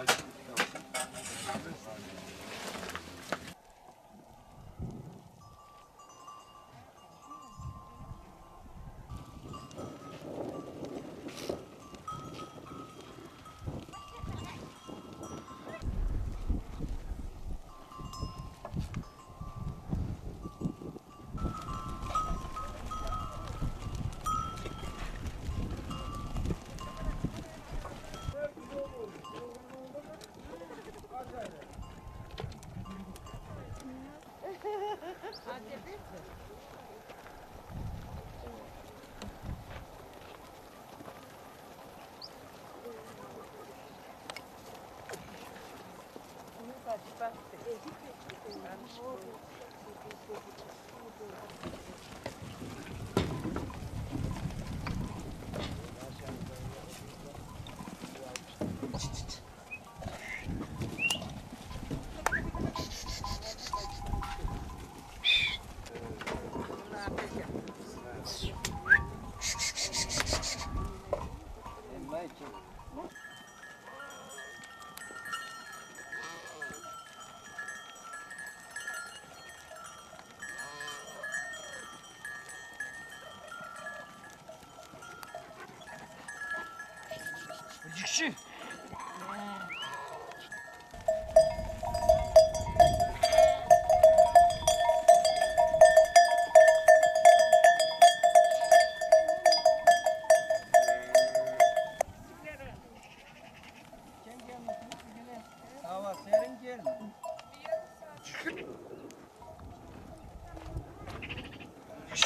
Yükşi. Hava Thank you. Yükşi.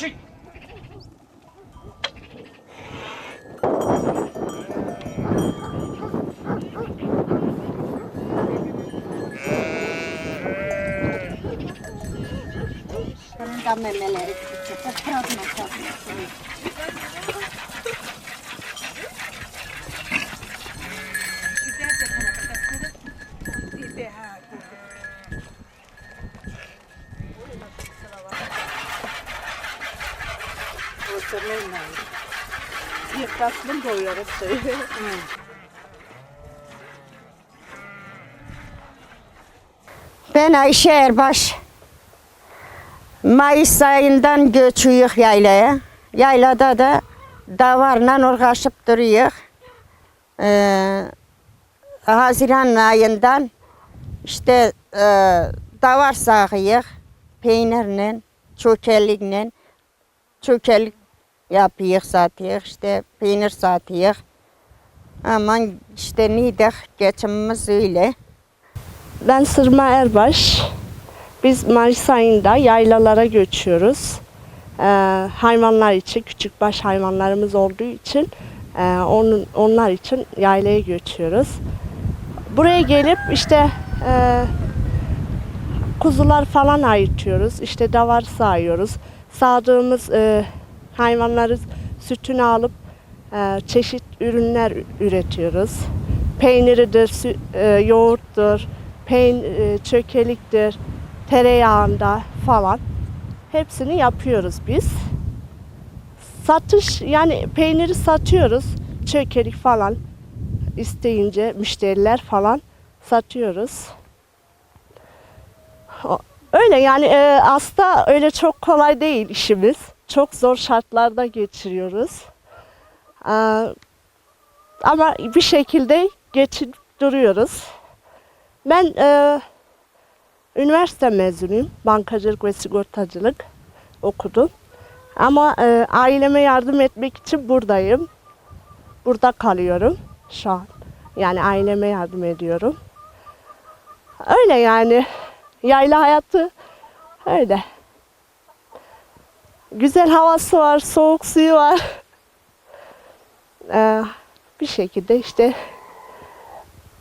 Bunun da memeleri küçük. Bırakma sakın. Yıkattım doyuyoruz suyu. Ben Ayşe Erbaş. Mayıs ayından göçüyük yaylaya. Yaylada da davarla uğraşıp duruyor. Ee, Haziran ayından işte e, davar sağıyıq peynirle, çökelikle, çökelik yapıyıq, satıyıq, işte peynir satıyıq. Ama işte neydik, geçimimiz öyle. Ben Sırma Erbaş. Biz Mayıs ayında yaylalara göçüyoruz. Ee, hayvanlar için, küçükbaş hayvanlarımız olduğu için e, onun, onlar için yaylaya göçüyoruz. Buraya gelip işte e, kuzular falan ayırtıyoruz. İşte davar sağıyoruz. Sağdığımız e, hayvanların sütünü alıp e, çeşit ürünler üretiyoruz. Peyniridir, sü- e, yoğurttur, peyn e, çökeliktir, tereyağında falan hepsini yapıyoruz biz. Satış yani peyniri satıyoruz, çökelik falan isteyince müşteriler falan satıyoruz. Öyle yani e, aslında öyle çok kolay değil işimiz. Çok zor şartlarda geçiriyoruz. Ee, ama bir şekilde geçip duruyoruz. Ben e, üniversite mezunuyum. Bankacılık ve sigortacılık okudum. Ama e, aileme yardım etmek için buradayım. Burada kalıyorum şu an. Yani aileme yardım ediyorum. Öyle yani. Yayla hayatı öyle. Güzel havası var, soğuk suyu var. Ee, bir şekilde işte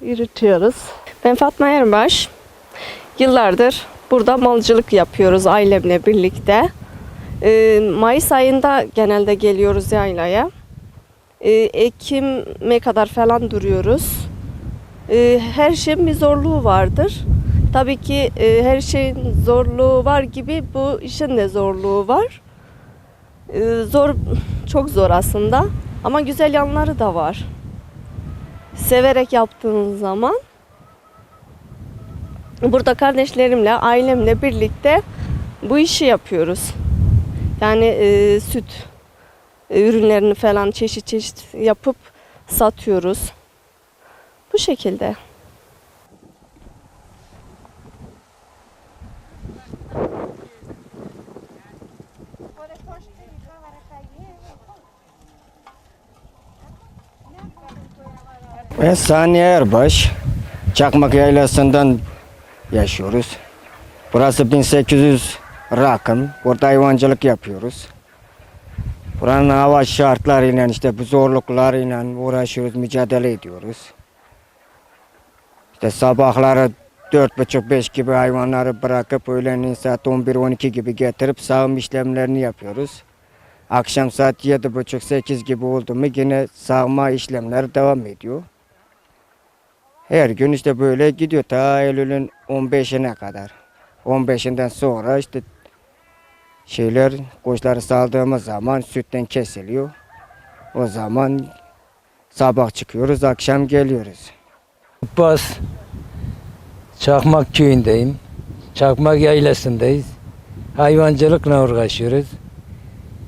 yürütüyoruz. Ben Fatma Erbaş. Yıllardır burada malcılık yapıyoruz ailemle birlikte. Ee, Mayıs ayında genelde geliyoruz yaylaya. Ee, Ekim'e kadar falan duruyoruz. Ee, her şeyin bir zorluğu vardır. Tabii ki e, her şeyin zorluğu var gibi bu işin de zorluğu var. Ee, zor, çok zor aslında ama güzel yanları da var. Severek yaptığınız zaman burada kardeşlerimle, ailemle birlikte bu işi yapıyoruz. Yani e, süt e, ürünlerini falan çeşit çeşit yapıp satıyoruz. Bu şekilde. Ben Saniye Erbaş. Çakmak Yaylası'ndan yaşıyoruz. Burası 1800 rakım. Burada hayvancılık yapıyoruz. Buranın hava şartlarıyla işte bu zorluklarıyla uğraşıyoruz, mücadele ediyoruz. İşte sabahları dört buçuk beş gibi hayvanları bırakıp öğlenin saat 11-12 gibi getirip sağım işlemlerini yapıyoruz. Akşam saat yedi buçuk sekiz gibi oldu mu yine sağma işlemleri devam ediyor. Her gün işte böyle gidiyor ta Eylül'ün 15'ine kadar. 15'inden sonra işte şeyler koçları saldığımız zaman sütten kesiliyor. O zaman sabah çıkıyoruz, akşam geliyoruz. Abbas Çakmak köyündeyim. Çakmak yaylasındayız. Hayvancılıkla uğraşıyoruz.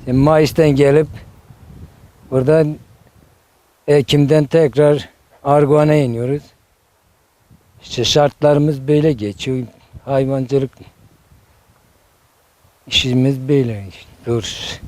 Şimdi Mayıs'tan gelip buradan Ekim'den tekrar Arguan'a iniyoruz. İşte şartlarımız böyle geçiyor. Hayvancılık işimiz böyle. Dur.